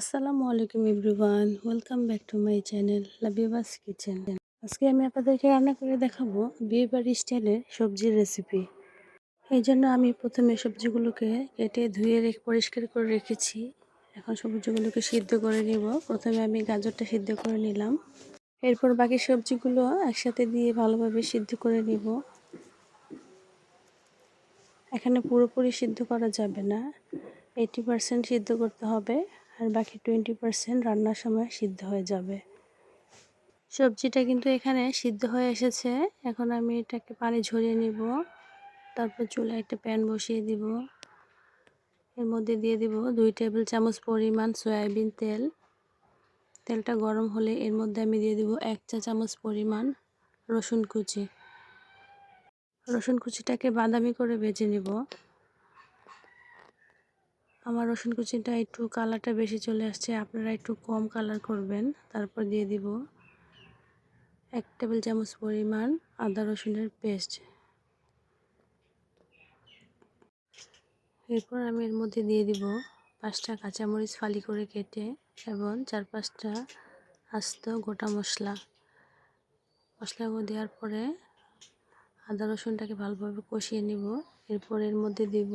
আসসালামু আলাইকুম everyone, welcome back to my channel Labiba's kitchen. আজকে আমি আপনাদেরকে রান্না করে দেখাবো বিয়ে বাড়ি স্টাইলের সবজির রেসিপি। এই জন্য আমি প্রথমে সবজিগুলোকে কেটে ধুয়ে রেখে, পরিষ্কার করে রেখেছি। এখন সবজিগুলোকে সিদ্ধ করে নিব। প্রথমে আমি গাজরটা সিদ্ধ করে নিলাম। এরপর বাকি সবজিগুলো একসাথে দিয়ে ভালোভাবে সিদ্ধ করে নিব। এখানে পুরোপুরি সিদ্ধ করা যাবে না। এইটি পারসেন্ট সিদ্ধ করতে হবে। আর বাকি টোয়েন্টি পারসেন্ট রান্নার সময় সিদ্ধ হয়ে যাবে। সবজিটা কিন্তু এখানে সিদ্ধ হয়ে এসেছে। এখন আমি এটাকে পানি ঝরিয়ে নিব। তারপর চুলায় একটা প্যান বসিয়ে দিব। এর মধ্যে দিয়ে দিব দুই টেবিল চামচ পরিমাণ সয়াবিন তেল। তেলটা গরম হলে এর মধ্যে আমি দিয়ে দিব এক চা চামচ পরিমাণ রসুন কুচি। রসুন কুচিটাকে বাদামি করে ভেজে নিব। আমার রসুন কুচিটা একটু কালারটা বেশি চলে আসছে, আপনারা একটু কম কালার করবেন, তারপর দিয়ে দিব এক টেবিল চামচ পরিমাণ আদা রসুনের পেস্ট। এরপর আমি এর মধ্যে দিয়ে দিব পাঁচটা কাঁচামরিচ ফালি করে কেটে এবং চার পাঁচটা আস্ত গোটা মশলা। মশলাগুলো দেওয়ার পরে আদা রসুনটাকে ভালোভাবে কষিয়ে নিব। এরপর এর মধ্যে দিব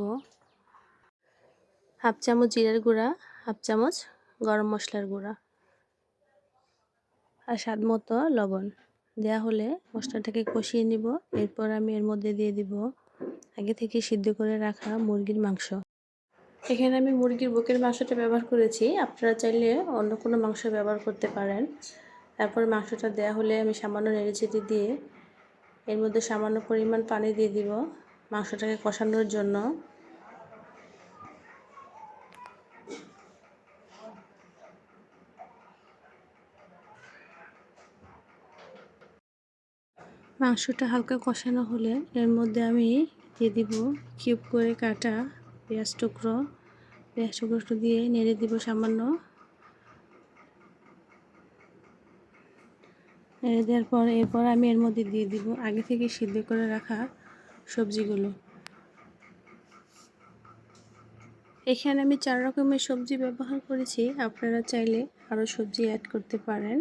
হাফ চামচ জিরার গুঁড়া, হাফ চামচ গরম মশলার গুঁড়া আর স্বাদ মতো লবণ। দেওয়া হলে মশলাটাকে কষিয়ে নিব। এরপর আমি এর মধ্যে দিয়ে দিব আগে থেকে সিদ্ধ করে রাখা মুরগির মাংস। এখানে আমি মুরগির বুকের মাংসটা ব্যবহার করেছি। আপনারা চাইলে অন্য কোনো মাংস ব্যবহার করতে পারেন। তারপর মাংসটা দেওয়া হলে আমি সামান্য নেড়েচেড়ে দিয়ে এর মধ্যে সামান্য পরিমাণ পানি দিয়ে দিব মাংসটাকে কষানোর জন্য। মাংসটা হালকা কষানো হলে এর মধ্যে আমি দিয়ে দিব কিউব করে কাটা পেঁয়াজ টুকরো। পেঁয়াজ টুকরো দিয়ে নেড়ে দিব সামান্য। নেড়ে দেওয়ার পর এরপর আমি এর মধ্যে দিয়ে দিব আগে থেকে সিদ্ধ করে রাখা সবজিগুলো। এখানে আমি চার রকমের সবজি ব্যবহার করেছি, আপনারা চাইলে আরও সবজি অ্যাড করতে পারেন।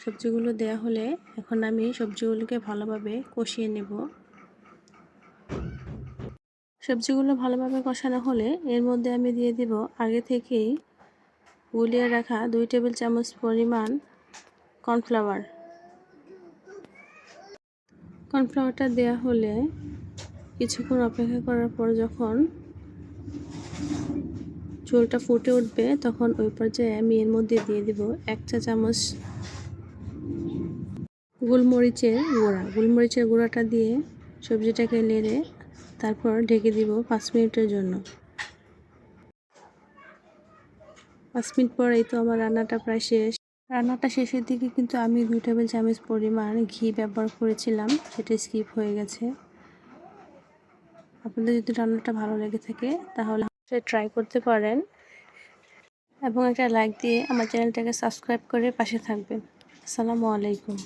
সবজিগুলো দেয়া হলে এখন আমি সবজিগুলোকে ভালোভাবে কষিয়ে নেব। সবজিগুলো ভালোভাবে কষানো হলে এর মধ্যে আমি দিয়ে দিব আগে থেকেই গুলিয়ে রাখা দুই টেবিল চামচ পরিমাণ কর্নফ্লাওয়ার। কর্নফ্লাওয়ারটা দেয়া হলে কিছুক্ষণ অপেক্ষা করার পর যখন চুলটা ফুটে উঠবে তখন ওই পর্যায়ে আমি এর মধ্যে দিয়ে দিব এক চা চামচ গোলমরিচের গুঁড়া। গোলমরিচের গুঁড়াটা দিয়ে সবজিটাকে নেড়ে তারপর ঢেকে দিব পাঁচ মিনিটের জন্য। পাঁচ মিনিট পরেই তো আমার রান্নাটা প্রায় শেষ। রান্নাটা শেষের দিকে কিন্তু আমি দুই টেবিল চামচ পরিমাণ ঘি ব্যবহার করেছিলাম, সেটা স্কিপ হয়ে গেছে। আপনাদের যদি রান্নাটা ভালো লেগে থাকে তাহলে ট্রাই করতে পারেন এবং একটা লাইক দিয়ে আমার চ্যানেলটাকে সাবস্ক্রাইব করে পাশে থাকবেন। আসসালামু আলাইকুম।